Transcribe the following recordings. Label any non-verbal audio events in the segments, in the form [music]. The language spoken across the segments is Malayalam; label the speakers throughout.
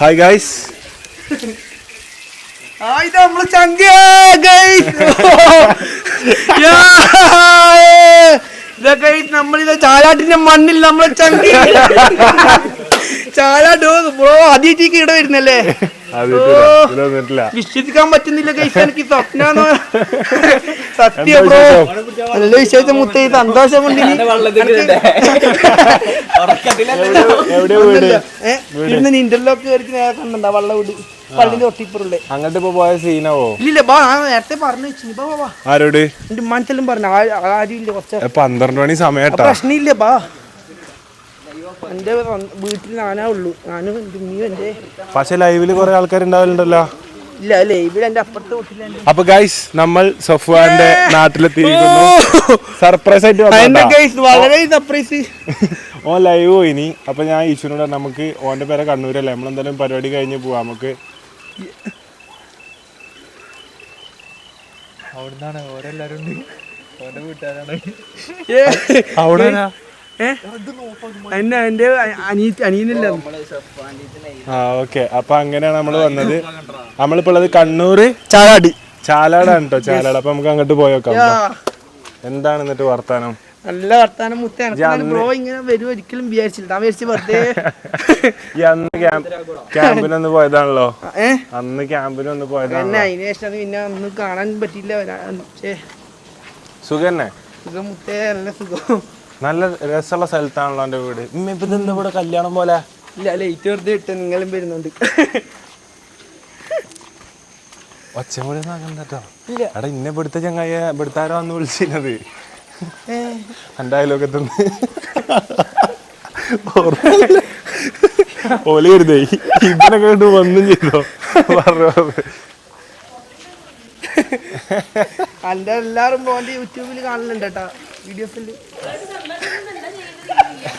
Speaker 1: ഹായ് [laughs] ഗൈസ്
Speaker 2: നമ്മൾ ചങ്കിയ ഇതൊക്കെ നമ്മളിത് ചാലാട്ടിന്റെ മണ്ണിൽ നമ്മളെ ചങ്കി. [laughs] ചാലാട്ട് ബ്രോ ആദ്യത്തേക്ക് ഇട വരുന്നല്ലേ? വിശ്വസിക്കാൻ പറ്റുന്നില്ല ഗൈസ് എനിക്ക് സ്വപ്നാണോ സത്യം ബ്രോ? നല്ല വിശേഷം മുത്ത സന്തോഷം കൊണ്ട് ഇന്ന് ഇന്റർലോക്ക് കയറി നേരെ കണ്ടാ വള്ള വീട് പള്ളിന്റെ ഒട്ടിപ്പുറല്ലേ
Speaker 1: അങ്ങോട്ട് ഇപ്പൊ പോയ സീനാവോ
Speaker 2: ഇല്ല ബാ ഞാൻ നേരത്തെ പറഞ്ഞു
Speaker 1: ആരോട്
Speaker 2: എന്റെ ഉമ്മാനത്തെല്ലാം പറഞ്ഞു ആ- ആരും ഇല്ല കുറച്ച്
Speaker 1: പന്ത്രണ്ട് മണി സമയം
Speaker 2: പ്രശ്നമില്ല ബാ എന്റെ വീട്ടിൽ ഞാനാ ഉള്ളൂ. ഞാനും ഉമ്മയും എന്റെ
Speaker 1: പക്ഷെ ലൈവിൽ കുറെ ആൾക്കാർ ഉണ്ടാവലുണ്ടല്ലോ
Speaker 2: ഇല്ല ഇവിടെ എന്റെ അപ്പുറത്തെ വീട്ടിലെ എന്റെ
Speaker 1: അപ്പൊ ഗൈസ് നമ്മൾ സഫ്വാന്റെ നാട്ടിലെത്തിയിരിക്കുന്നു. സർപ്രൈസ് ആയിട്ട് വന്നതാ.
Speaker 2: വളരെ സർപ്രൈസ് [laughs]
Speaker 1: ഓൻ ലൈവ് പോയിനി. അപ്പൊ ഞാൻ ഈശ്വരനോട് പറഞ്ഞു, നമുക്ക് ഓന്റെ പേരെ കണ്ണൂരല്ലേ? നമ്മളെന്തായാലും പരിപാടി കഴിഞ്ഞ് പോവാ. നമുക്ക്
Speaker 3: അവിടുന്നാണ് ഓരെല്ലാരും ഉണ്ട്. ഓന്റെ വീട്ടുകാരാണ്.
Speaker 1: അവിടെ
Speaker 2: എന്നെ എന്റെ അനിയ അനിയനില്ല
Speaker 1: ആ ഓക്കെ. അപ്പൊ അങ്ങനെയാണ് നമ്മൾ വന്നത്. നമ്മളിപ്പോ ഉള്ളത് കണ്ണൂര്
Speaker 2: ചാലാടി.
Speaker 1: ചാലാടാണ് കേട്ടോ ചാലാട്. അപ്പൊ നമുക്ക് അങ്ങോട്ട് പോയോക്കാം. എന്താണ് എന്നിട്ട് വർത്താനം?
Speaker 2: നല്ല വർത്താനം മുത്ത. എനക്ക് ബ്രോ ഇങ്ങനെ വരും ഒരിക്കലും വിചാരിച്ചില്ല. ഞാൻ വിചാരിച്ചു വെറുതെ. [laughs]
Speaker 1: അന്ന് ക്യാമ്പിനൊന്ന് പോയതാണല്ലോ. അന്ന് ക്യാമ്പിനൊന്ന്
Speaker 2: പോയതാണ്
Speaker 1: പോയതാണല്ലോ
Speaker 2: അതിന് ശേഷം പിന്നെ ഒന്ന് കാണാൻ പറ്റിയില്ല.
Speaker 1: സുഖന്നെ
Speaker 2: സുഖം മുത്തേ. നല്ല സുഖം.
Speaker 1: നല്ല രസമുള്ള സ്ഥലത്താണല്ലോ എന്റെ വീട്. ഇമ്മ ഇപ്പൊ ഇവിടെ കല്യാണം പോലെ?
Speaker 2: ഇല്ല ലൈറ്റ് വെറുതെ ഇട്ട് നിങ്ങളും വരുന്നുണ്ട്.
Speaker 1: ഒച്ചമൂടി ആകണ്ടോ
Speaker 2: ഇല്ല.
Speaker 1: എടാ ഇന്നെ ഇവിടുത്തെ ചങ്ങായ ഇവിടുത്തെ ആരോ അന്ന് വിളിച്ചിരുന്നത് എന്റെ അയലോകത്ത് ഓല കരുതേ ഇതിനെ കണ്ട് വന്നും ചെയ്തോ? പറഞ്ഞു
Speaker 2: പോന്റെ യൂട്യൂബിൽ കാണലുണ്ട് കേട്ടാ വീഡിയോസിൽ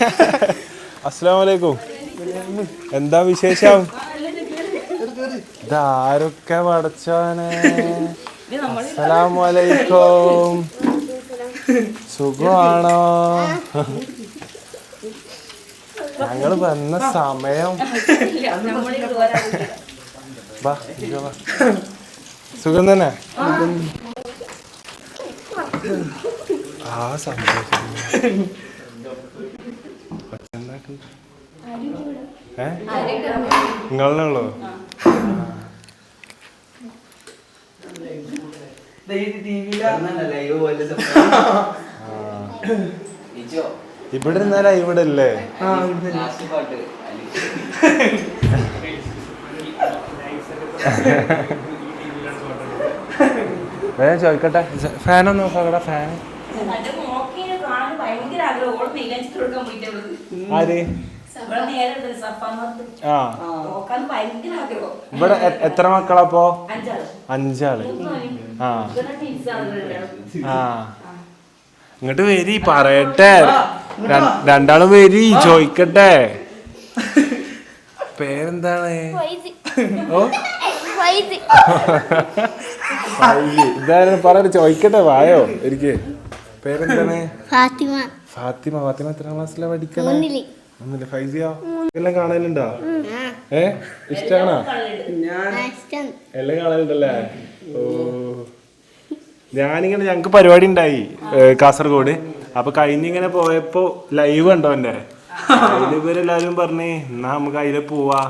Speaker 2: [laughs]
Speaker 1: അസ്സലാമു അലൈക്കും എന്താ വിശേഷം? ഇതാരൊക്കെ പടച്ചോനെ? അസ്സലാമു അലൈക്കും സുഖമാണോ? ഞങ്ങൾ വന്ന സമയം. സുഖം തന്നെ? ആ സന്തോഷം. ഏ? നിങ്ങളുള്ളോ ഇവിടെ ഇരുന്നാലാ ഇവിടെ അല്ലേ വേഗം ചോദിക്കട്ടെ. ഫാനൊന്നും നോക്കാം ഫാൻ.
Speaker 4: കാണാൻ ഭയങ്കര ആഗ്രഹം. ഓൾ മൈലാഞ്ചി കൊടുക്കാൻ പോയിട്ട് അവൾ
Speaker 1: ആര്?
Speaker 4: ഇവിടെ
Speaker 1: എത്ര മക്കളപ്പോ അഞ്ചാൾ. ആ. ആ. ഇങ്ങോട്ട് വരി പറയട്ടെ. രണ്ടാളും വരി ചോദിക്കട്ടെ. പേരെന്താണ്? ഓ? ഫൈസി. [laughs] പറഞ്ഞു പറ ചോദിക്കട്ടെ വായോ എനിക്ക് പേരെന്താണ്?
Speaker 5: ഫാത്തിമ.
Speaker 1: ഫാത്തിമ. ഫാത്തിമ എത്രാം ക്ലാസ്സിലാ പഠിക്കണേ? ഒന്നില്ല ഫൈസിയോ? എല്ലാം കാണലുണ്ടോ? ഏ? ഇഷ്ടാണോ?
Speaker 5: ഇഷ്ടം.
Speaker 1: എല്ലാം കാണലുണ്ടല്ലേ? ഓ. ഞാനിങ്ങനെ ഞങ്ങക്ക് പരിപാടി ഉണ്ടായി കാസർഗോഡ്. അപ്പൊ കഴിഞ്ഞിങ്ങനെ പോയപ്പോ ലൈവ് ഉണ്ടോ എന്റെ എല്ലാരും പറഞ്ഞേ എന്നാ നമുക്ക് അതിലെ പോവാ.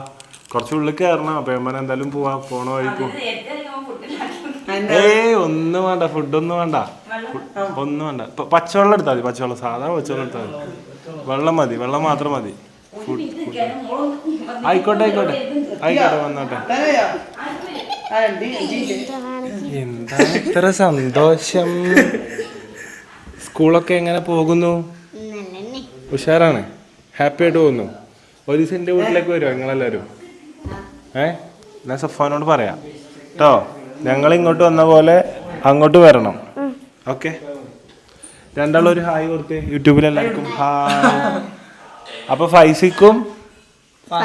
Speaker 1: കുറച്ചുള്ളിൽ കയറണം. അപ്പൊ ഞാൻ പറഞ്ഞ എന്തായാലും പോവാ. പോണ വഴി ഏയ് ഒന്നും വേണ്ട ഫുഡൊന്നും വേണ്ട. ഒന്നും വേണ്ട. പച്ചവെള്ളം എടുത്താൽ മതി പച്ചവെള്ളം. സാധാ പച്ചവെള്ളം എടുത്താൽ മതി. വെള്ളം മതി വെള്ളം മാത്രം മതി. ആയിക്കോട്ടെ ആയിക്കോട്ടെ. ആയിക്കോട്ടെ വന്നോട്ടെ. എന്താ ഇത്ര സന്തോഷം? സ്കൂളൊക്കെ എങ്ങനെ പോകുന്നു? ഉഷാറാണ്? ഹാപ്പി ആയിട്ട് പോകുന്നു. ഒരു ദിവസം എന്റെ വീട്ടിലേക്ക് വരുമോ നിങ്ങളെല്ലാവരും ഏ? ഞാൻ സഫാനോട് പറയാം. കേട്ടോ ഞങ്ങൾ ഇങ്ങോട്ട് വന്ന പോലെ അങ്ങോട്ട് വരണം. ഓക്കെ. രണ്ടാളും ഒരു ഹായ് കൊടുത്ത് യൂട്യൂബിൽ എല്ലാവർക്കും ഹായ്. അപ്പൊ ഫൈസിക്കും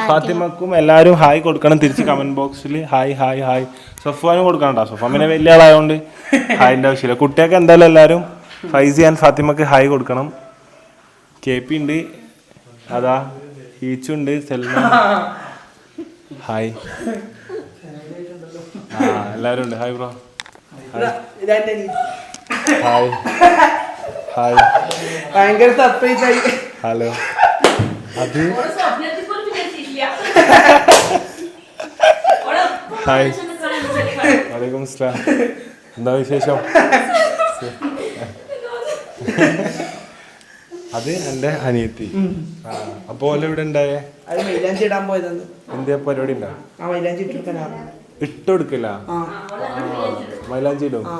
Speaker 1: ഫാത്തിമക്കും എല്ലാവരും ഹായ് കൊടുക്കണം തിരിച്ച് കമന്റ് ബോക്സിൽ ഹായ് ഹായ് ഹായ്. സഫ്വാനും കൊടുക്കണം കേട്ടോ സഫാൻ പിന്നെ വലിയ ആളായതുകൊണ്ട് ഹായിന്റെ ആവശ്യമില്ല. കുട്ടിയൊക്കെ എന്തായാലും എല്ലാവരും ഫൈസി ആൻഡ് ഫാത്തിമക്ക് ഹായ് കൊടുക്കണം. കെ പി ഉണ്ട്. അതാ ഈച്ചുണ്ട് സെൽമ ഹായ്. ആ എല്ലാവരും ഉണ്ട്. Hi bro. ഹായ് ഹായ്
Speaker 2: ഭയങ്കര സർപ്രൈസ് ആയി.
Speaker 1: ഹലോ അത് ഹായ്. വലൈക്കും അസ്സലാം. എന്താ വിശേഷം? അത് എന്റെ അനിയത്തി. ആ ഇവിടെ ഉണ്ടായേ
Speaker 2: അത് മൈലാഞ്ചി ഇടാൻ പോയതെന്ന്
Speaker 1: എന്തിയാ പരിപാടി ഉണ്ടാവും
Speaker 2: ആ മൈലാഞ്ചി ഇട്ടിരിക്കാനാണ്
Speaker 1: ഇട്ടൊടുക്കില്ല.
Speaker 2: ആ.
Speaker 1: മൈലാഞ്ചി ഇടും
Speaker 2: ആ.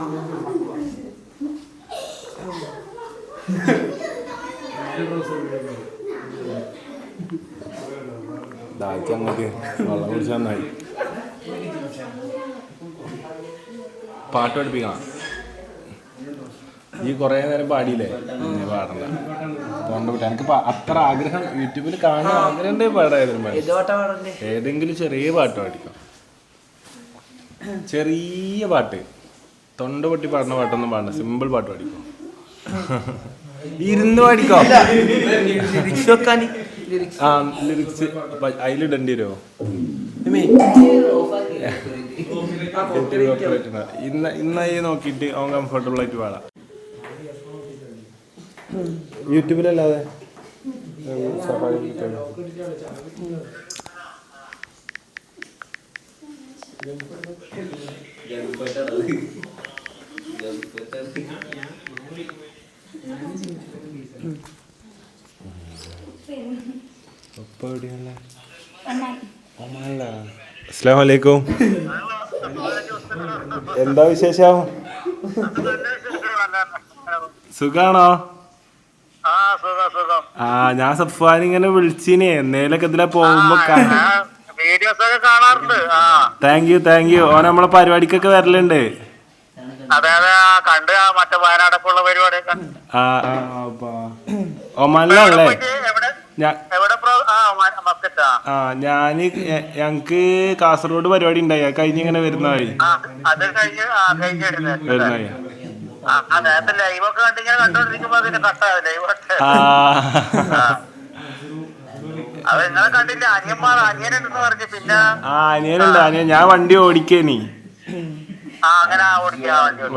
Speaker 1: ദാഹിച്ച അങ്ങോട്ട്. വെള്ളം കുടിച്ച് നന്നായി. പാട്ട് പഠിപ്പിക്കണം ഈ കുറേ നേരം പാടിയില്ലേ? പാടണ്ട. തൊണ്ട വിട്ട എനിക്ക് അത്ര ആഗ്രഹം യൂട്യൂബിൽ കാണാൻ ആഗ്രഹം പാടായിരുന്നു.
Speaker 2: ഏത്
Speaker 1: ഏതെങ്കിലും ചെറിയ പാട്ട് പാടിക്കാം. ചെറിയ പാട്ട്. തൊണ്ട പൊട്ടി പാടുന്ന പാട്ടൊന്നും പാടണ്ട സിമ്പിൾ പാട്ട് പാടിക്കോ. ഇരുന്ന് പാടിക്കോ.
Speaker 2: ലിറിക്സ് വെക്കാൻ.
Speaker 1: ആ ലിറിക്സ് അതിലിടേണ്ടി വരുമോ ഇന്ന ഇന്നായി നോക്കിട്ട് അവൻ കംഫർട്ടബിൾ ആയിട്ട് പാടാം. യൂട്യൂബിലല്ലാതെ? സഫാരി അസ്സാം വലൈക്കും എന്താ വിശേഷം? സുഖാണോ?
Speaker 6: ആ
Speaker 1: ഞാൻ ഇങ്ങനെ വിളിച്ചിനെ. എന്നേലൊക്കെ ഇതിലെ പോകുമ്പോ
Speaker 6: വീഡിയോസ് ഒക്കെ കാണാറുണ്ട്. ആ.
Speaker 1: താങ്ക് യു താങ്ക് യു ഓൻ നമ്മളെ പരിപാടിക്കൊക്കെ വരലുണ്ട്.
Speaker 6: അതെ അതെ. ആ കണ്ട് ആ മറ്റേ വയനാടൊക്കെ ഉള്ള പരിപാടിയൊക്കെ.
Speaker 1: ആ ഒമാനിലാണല്ലേ?
Speaker 6: പോയിട്ട്? എവിടെ? എവിടെ പ്രോ- ആ മ- മസ്കറ്റാ.
Speaker 1: ആ ഞാൻ ഞങ്ങക്ക് കാസർഗോഡ് പരിപാടി ഉണ്ടായി. അത് കഴിഞ്ഞ് ഇങ്ങനെ വരുന്ന വഴി
Speaker 6: ആ അത് കഴിഞ്ഞ് ആ കഴിഞ്ഞ് വരുന്നത്
Speaker 1: വഴി
Speaker 6: ആ ആ നേരത്തെ ലൈവ് ഒക്കെ കണ്ടിങ്ങനെ കണ്ടോണ്ടിരിക്കുമ്പോ ലൈവ്
Speaker 1: ആ
Speaker 6: നിങ്ങളെ കണ്ടില്ല അനിയന്മാർ അനിയനുണ്ടെന്ന് പറഞ്ഞു പിന്നെ
Speaker 1: ആ അനിയനുണ്ട്. അനിയൻ ഞാൻ വണ്ടി ഓടിക്കേനി.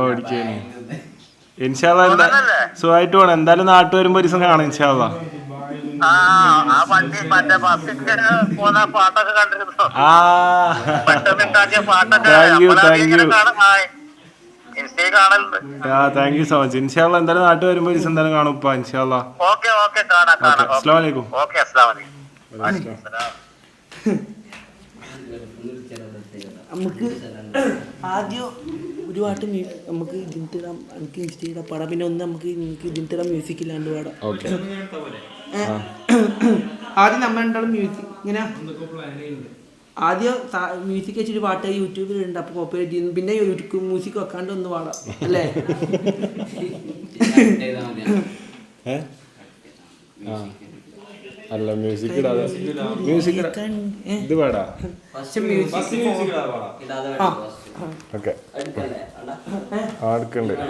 Speaker 1: ഓടിക്കേനി. ഇൻഷാല്ല എന്താ? സുഖമായിട്ട് പോണം. എന്തായാലും നാട്ടു വരുമ്പോ ഒരു ദിവസം കാണാം ഇൻഷാല്ല താങ്ക് യു സോ മച്ച് ഇൻഷാല്ല എന്തായാലും നാട്ടു വരുമ്പോ ഒരു ദിവസം എന്തായാലും കാണും ഇപ്പൊ ഇൻഷാല്ല
Speaker 6: ഓക്കെ
Speaker 2: നമുക്ക് ആദ്യം ഒരു പാട്ട് നമുക്ക് ഇതിന്റെ എനിക്ക് ഇൻസ്റ്റയിടാം പാടാം. പിന്നെ ഒന്ന് നമുക്ക് എനിക്ക് ഇതിന്റെ മ്യൂസിക് ഇല്ലാണ്ട് പാടാം.
Speaker 1: ഓക്കെ.
Speaker 2: ആദ്യം നമ്മൾ രണ്ടാളും മ്യൂസിക് ഇങ്ങനെ ആദ്യം മ്യൂസിക് വെച്ചിട്ട് പാട്ട് യൂട്യൂബിൽ ഉണ്ട് അപ്പോൾ കോപ്പറേറ്റ് ചെയ്യുന്നു പിന്നെ യൂട്യൂബ് മ്യൂസിക് വെക്കാണ്ട് ഒന്ന് പാടാം. അല്ലേ? [laughs] [laughs]
Speaker 1: ഏ? ആ അല്ല മ്യൂസിക് ഇടാതെ. മ്യൂസിക് ഇത്
Speaker 2: ആ.
Speaker 1: ഓക്കെ.
Speaker 2: മ്യൂസിക്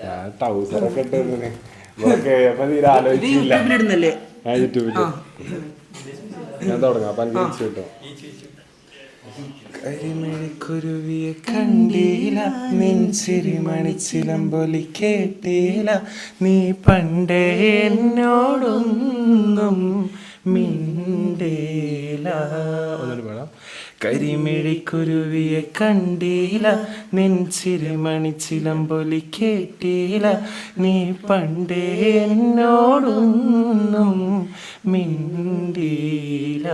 Speaker 1: ഞാൻ ടൗസറൊക്കെ ഇട്ടിരുന്നു ഓക്കെ അപ്പൊ തീരെ ആലോചിച്ചില്ല.
Speaker 2: യൂട്യൂബിലിടുന്നല്ലേ
Speaker 1: ഞാൻ യൂട്യൂബിൽ. ഞാൻ തുടങ്ങാം. അപ്പൊ അഞ്ച് കിട്ടും. കരിമണിക്കുരുവിയെ കണ്ടീല നെഞ്ചിരി മണിച്ചിലമ്പൊലി കേട്ടീല നീ പണ്ടേ എന്നോടൊന്നും മിണ്ടേല ഒന്നുകൂടി പാടാം. കരിമിഴിക്കുരുവിയെ കണ്ടീല നെഞ്ചിരി മണിച്ചിലമ്പൊലി കേട്ടീല നീ പണ്ടേ എന്നോടൊന്നും മിണ്ടീല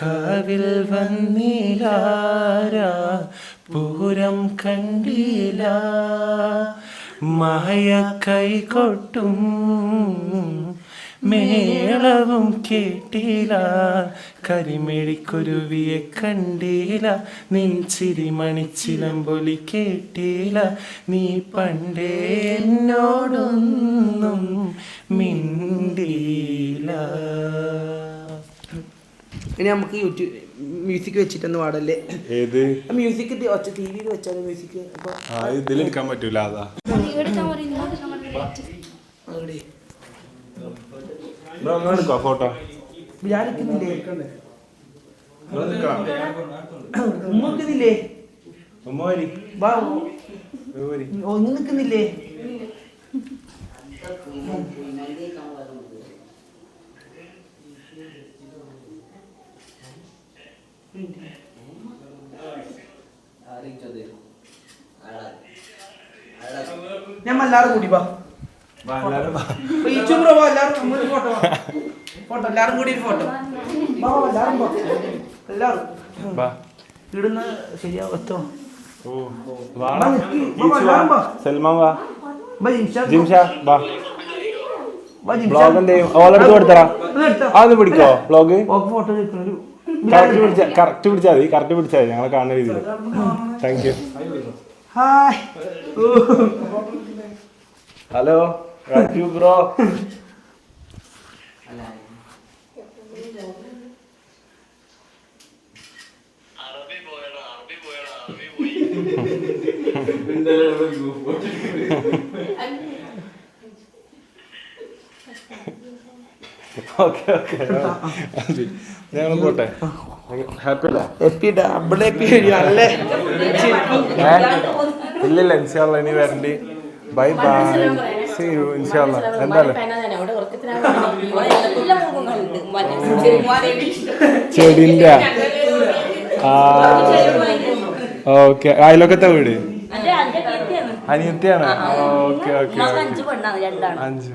Speaker 1: കാവിൽ വന്നിലാരാ? പൂരം കണ്ടില്ല മായ കൈകൊട്ടും മേളവും കേട്ടില്ല കരിമിഴിക്കുരുവിയെ കണ്ടില്ല നിൻചിരി മണിച്ചിലമ്പൊലി കേട്ടില്ല നീ പണ്ടേ എന്നോടൊന്നും
Speaker 2: ഇനി നമുക്ക് യൂട്യൂബ് മ്യൂസിക് വെച്ചിട്ടൊന്ന് പാടല്ലേ?
Speaker 1: ഏത്?
Speaker 2: മ്യൂസിക് ഒച്ച ടി വിയിൽ വെച്ചാലും മ്യൂസിക്
Speaker 1: ഇതിലെടുക്കാൻ പറ്റൂല അതാ. ഫോട്ടോ?
Speaker 2: വിചാരിക്കുന്നില്ലേ നിൽക്കുന്നില്ലേ ഉമ്മ നിൽക്കുന്നില്ലേ
Speaker 1: ഉമ്മ വരി.
Speaker 2: വാ.
Speaker 1: വരി.
Speaker 2: ഒന്ന് നിൽക്കുന്നില്ലേ ഞാൻ എല്ലാരും കൂടി വാ.
Speaker 1: വാ, എല്ലാരും
Speaker 2: ഫോട്ടോ ഫോട്ടോ എല്ലാരും കൂടി ഒരു ഫോട്ടോ. വാ വാ, എല്ലാരും വാ. എല്ലാവരും.
Speaker 1: വാ.
Speaker 2: ഇടുന്ന ശരിയാവും എത്തോ.
Speaker 1: ഓ, വാ. സൽമാൻ ബ്ലോഗ് എന്ത് ചെയ്യും ഓളെടുത്ത് കൊടുത്തടാ
Speaker 2: ഒന്ന്
Speaker 1: പിടിക്കോ ബ്ലോഗ്?
Speaker 2: ഫോട്ടോ എടുക്കണം ഒരു
Speaker 1: കറക്റ്റ് പിടിച്ചാ കറക്റ്റ് പിടിച്ചാൽ മതി കറക്റ്റ് പിടിച്ചാൽ മതി ഞങ്ങളെ കാണുന്ന രീതിയിൽ thank you
Speaker 2: hi.
Speaker 1: Hello Raju bro. [laughs] Okay okay. ഞങ്ങൾ പോട്ടെ. ഹാപ്പി അല്ലേ?
Speaker 2: എപ്പി?
Speaker 1: ഇല്ലില്ല ഇനി വരണ്ടി. ബൈ ബൈ സീ യു എന്തായാലും. ചെടിന്റെ. ഓക്കെ. അയലൊക്കത്തെ വീട്? അനിയത്തിയാണ്? ഓക്കെ ഓക്കെ
Speaker 4: അഞ്ച്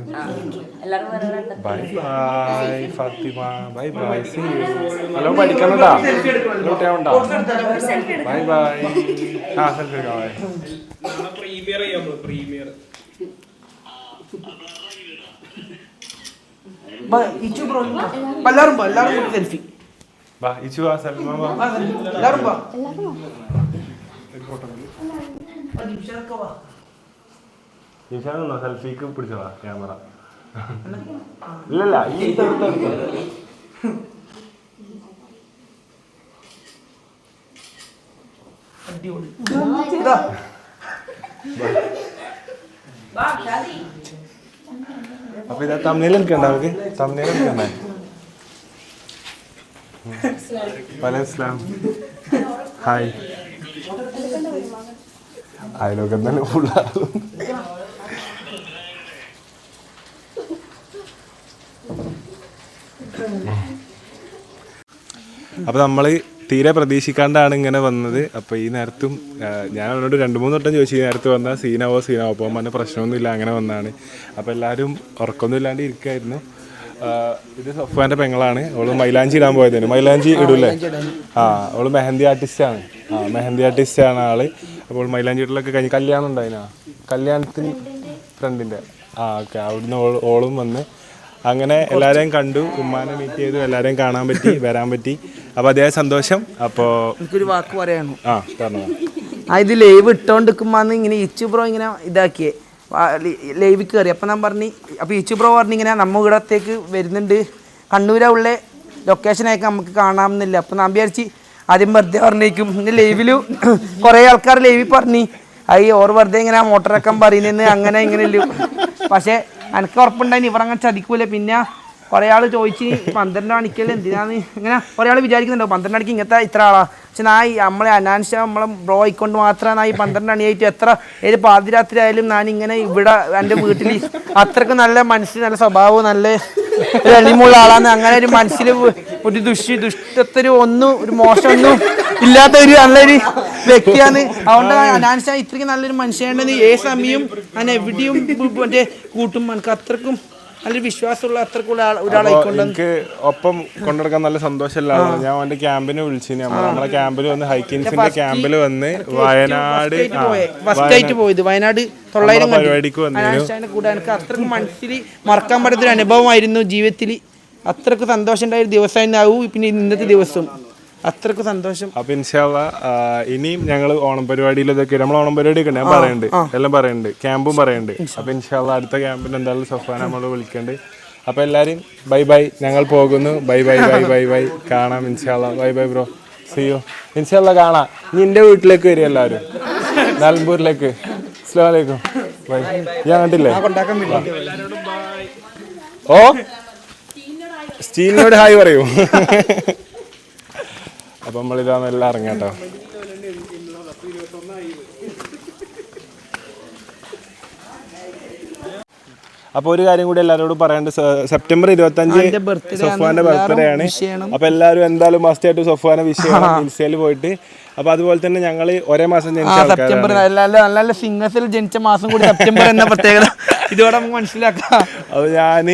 Speaker 1: bye. Bye Fathima. Bye bye. See hello പഠിക്കണോട്ടാ bye bye. ആ സെൽഫി എടുക്കാം ബൈ.
Speaker 2: ഇച്ചു ബ്രോ കൂടി സെൽഫി
Speaker 1: ബാ ഇച്ചു ആ സെൽഫി
Speaker 2: എല്ലാവരും വാ
Speaker 1: നിഷാനോ സെൽഫിക്ക് പിടിച്ചോളാ ക്യാമറ ഇല്ലല്ല ഈ.
Speaker 2: അടിപൊളി.
Speaker 4: ഷാദി.
Speaker 1: അപ്പൊ ഇതാ തമ്മിൽ എടുക്കണ്ട നമുക്ക് തമ്മിൽ എടുക്കണ്ടേ? വലൈസ്ലാം ഹായ് അയലൊക്കെ തന്നെ ഫുള്ളാകും അപ്പൊ നമ്മൾ തീരെ പ്രതീക്ഷിക്കാണ്ടാണ് ഇങ്ങനെ വന്നത്. അപ്പൊ ഈ നേരത്തും ഞാൻ അവനോട് രണ്ട് മൂന്ന് വട്ടം ചോദിച്ചു ഈ നേരത്ത് വന്നാൽ സീനാവോ സീനാവോ അപ്പോൾ പറഞ്ഞ പ്രശ്നമൊന്നുമില്ല അങ്ങനെ വന്നാണ്. അപ്പൊ എല്ലാവരും ഉറക്കമൊന്നും ഇല്ലാണ്ട് ഇരിക്കായിരുന്നു. ഇത് സഫാന്റെ പെങ്ങളാണ്. അവൾ മൈലാഞ്ചി ഇടാൻ പോയതിന്. മൈലാഞ്ചി ഇടൂല്ലേ ആ അവൾ മെഹന്തി ആർട്ടിസ്റ്റ് ആണ് ആ മെഹന്തി ആർട്ടിസ്റ്റ് ആണ് ആൾ. അപ്പോൾ മൈലാഞ്ചി ഇടലൊക്കെ കഴിഞ്ഞ് കല്യാണം ഉണ്ടായിനാ? കല്യാണത്തിന് ഫ്രണ്ടിന്റെ. ആ ഓക്കെ. അവിടുന്ന് ഓളും വന്ന് അങ്ങനെ എല്ലാവരെയും കണ്ടു ഉമ്മാനെ മീറ്റ് ചെയ്തു എല്ലാവരെയും കാണാൻ പറ്റി വരാൻ പറ്റി. അപ്പോൾ അതേ സന്തോഷം. അപ്പോൾ
Speaker 2: എനിക്കൊരു വാക്ക് പറയണു
Speaker 1: ആ പറഞ്ഞു.
Speaker 2: ആ ഇത് ലൈവ് ഇട്ടോണ്ട് ഇങ്ങനെ ഇച്ചു ബ്രോ ഇങ്ങനെ ഇതാക്കിയേ. ലൈവ് കയറി അപ്പം ഞാൻ പറഞ്ഞു അപ്പോൾ ഈച്ചു പ്രോ പറഞ്ഞു ഇങ്ങനെ ഇവിടത്തേക്ക് വരുന്നുണ്ട്. കണ്ണൂരാ ഉള്ള ലൊക്കേഷനൊക്കെ നമുക്ക് കാണാമെന്നില്ല. അപ്പം ഞാൻ വിചാരിച്ച് ആദ്യം വെറുതെ പറഞ്ഞേക്കും. പിന്നെ ലൈവിൽ കുറേ ആൾക്കാർ ലൈവിൽ പറഞ്ഞു. അയ്യ ഓർ വെറുതെ ഇങ്ങനെ മോട്ടറക്കം പറയുന്നതെന്ന് അങ്ങനെ ഇങ്ങനെ ഇല്ല പക്ഷേ എനിക്ക് ഉറപ്പുണ്ടായി ഇവിടെ അങ്ങനെ ചതിക്കൂല. പിന്നെ കുറേ ആൾ ചോദിച്ച് പന്ത്രണ്ട് മണിക്കല്ലേ എന്തിനാന്ന്? ഇങ്ങനെ കുറേ ആൾ വിചാരിക്കുന്നുണ്ടോ പന്ത്രണ്ട് മണിക്ക് ഇങ്ങനത്തെ ഇത്ര ആളാ. പക്ഷെ ഈ നമ്മളെ അനാൻഷ നമ്മളെ ബ്രോ ആയിക്കൊണ്ട് മാത്രമാണ് ഈ പന്ത്രണ്ട് മണിയായിട്ട് എത്ര ഏത് പാതിരാത്രി ആയാലും ഞാൻ ഇങ്ങനെ ഇവിടെ എന്റെ വീട്ടിൽ അത്രയ്ക്ക് നല്ല മനസ്സിൽ നല്ല സ്വഭാവവും നല്ല എളിമുള്ള ആളാണ് അങ്ങനെ ഒരു മനസ്സിൽ ഒരു ദുഷി ദുഷ്ടത്തൊരു ഒന്നും ഒരു മോശമൊന്നും ഇല്ലാത്ത ഒരു നല്ലൊരു വ്യക്തിയാണ്. അതുകൊണ്ട് അനാൻഷ ഇത്രയ്ക്ക് നല്ലൊരു മനുഷ്യനുണ്ടെന്ന് ഏത് സമയം ഞാൻ എവിടെയും മറ്റേ കൂട്ടും. എനിക്ക് അത്രക്കും നല്ലൊരു വിശ്വാസമുള്ള അത്രക്കുള്ള കൂടെ ഒരാളായിക്കൊണ്ട്
Speaker 1: എനിക്ക് ഒപ്പം കൊണ്ടുനടക്കാൻ നല്ല സന്തോഷമല്ല ഞാൻ അവന്റെ ക്യാമ്പിന് വിളിച്ചു നമ്മളെ ക്യാമ്പിൽ വന്ന് ഹൈക്കിൻസിന്റെ ക്യാമ്പിൽ വന്ന് വയനാട്
Speaker 2: ഫസ്റ്റ് ആയിട്ട് പോയത്. വയനാട് തൊള്ളായിരം
Speaker 1: പരിപാടിക്ക് വന്നിരുന്നു.
Speaker 2: കൂടെ എനിക്ക് അത്രയ്ക്ക് മനസ്സിൽ മറക്കാൻ പറ്റാത്തൊരു അനുഭവമായിരുന്നു ജീവിതത്തിൽ അത്രയ്ക്ക് സന്തോഷം ഉണ്ടായ ദിവസമായിരുന്നു. ആവും പിന്നെ ഇന്നത്തെ ദിവസം. അത്രയ്ക്ക് സന്തോഷം.
Speaker 1: അപ്പൊ ഇൻഷാല്ല ഇനിയും ഞങ്ങൾ ഓണം പരിപാടിയിൽ ഇതൊക്കെ നമ്മൾ ഓണം പരിപാടി ഒക്കെ ഞാൻ പറയുന്നുണ്ട് എല്ലാം പറയുന്നുണ്ട് ക്യാമ്പും പറയുന്നുണ്ട് അപ്പൊ ഇൻഷാല്ല അടുത്ത ക്യാമ്പിന് എന്തായാലും സഫാന നമ്മൾ വിളിക്കണ്ട്. അപ്പൊ എല്ലാരും ബൈ ബൈ. ഞങ്ങൾ പോകുന്നു. Bye bye bye bye bye. കാണാം ഇൻഷാല്ല ബൈ ബൈ ബ്രോ. സിയോ ഇൻഷാല്ല കാണാം. നീ എന്റെ വീട്ടിലേക്ക് വരും എല്ലാവരും നൽപൂരിലേക്ക് അലൈക്കും. ബൈ. ഞാൻ കണ്ടില്ലേ? ഓ? സ്റ്റീലിനോട് ഹായ് പറയൂ. അപ്പൊ നമ്മളിതാ എല്ലാം ഇറങ്ങാട്ടോ. അപ്പൊ ഒരു കാര്യം കൂടി എല്ലാവരോടും പറയാണ്ട്. സെപ്റ്റംബർ ഇരുപത്തി അഞ്ച്
Speaker 2: അവന്റെ birthday ആണ്.
Speaker 1: സൊഫാന്റെ ബർത്ത്ഡേ ആണ് അപ്പൊ എല്ലാവരും എന്തായാലും മസ്റ്റ് ആയിട്ട് സൊഫാനെ വിഷയം പോയിട്ട്. അപ്പൊ അതുപോലെ തന്നെ ഞങ്ങൾ ഒരേ മാസം ജനിച്ച
Speaker 2: സെപ്റ്റംബർ നല്ല നല്ല ജനിച്ച മാസം കൂടി സെപ്റ്റംബർ എന്ന പ്രത്യേകത. ഇതോടെ നമുക്ക് മനസ്സിലാക്കാം.
Speaker 1: അപ്പൊ ഞാൻ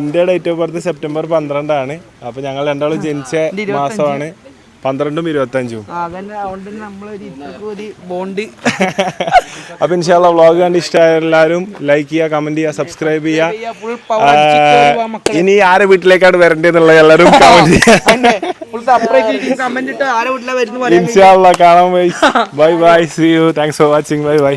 Speaker 1: India date of birth September പന്ത്രണ്ടാണ്. അപ്പൊ ഞങ്ങൾ രണ്ടാളും ജനിച്ച മാസമാണ്. പന്ത്രണ്ടും ഇരുപത്തി അഞ്ചും
Speaker 2: ആ, അതന്നെ. അതുകൊണ്ട് തന്നെ നമ്മളൊരു ഇത്രക്കും ഒരു ബോണ്ട് [laughs]
Speaker 1: അപ്പൊ ഇൻഷാല്ല വ്ളോഗ് കണ്ട് ഇഷ്ടമായ എല്ലാവരും ലൈക്ക് ചെയ്യുക കമന്റ് ചെയ്യുക. സബ്സ്ക്രൈബ് ചെയ്യുക ഇനി ആരെ വീട്ടിലേക്കാണ് വരേണ്ടതെന്നുള്ള എല്ലാവരും [laughs] കമന്റ് ചെയ്യുക. ഇൻഷാല്ല കാണാൻ bye bye bye see you thanks for watching bye bye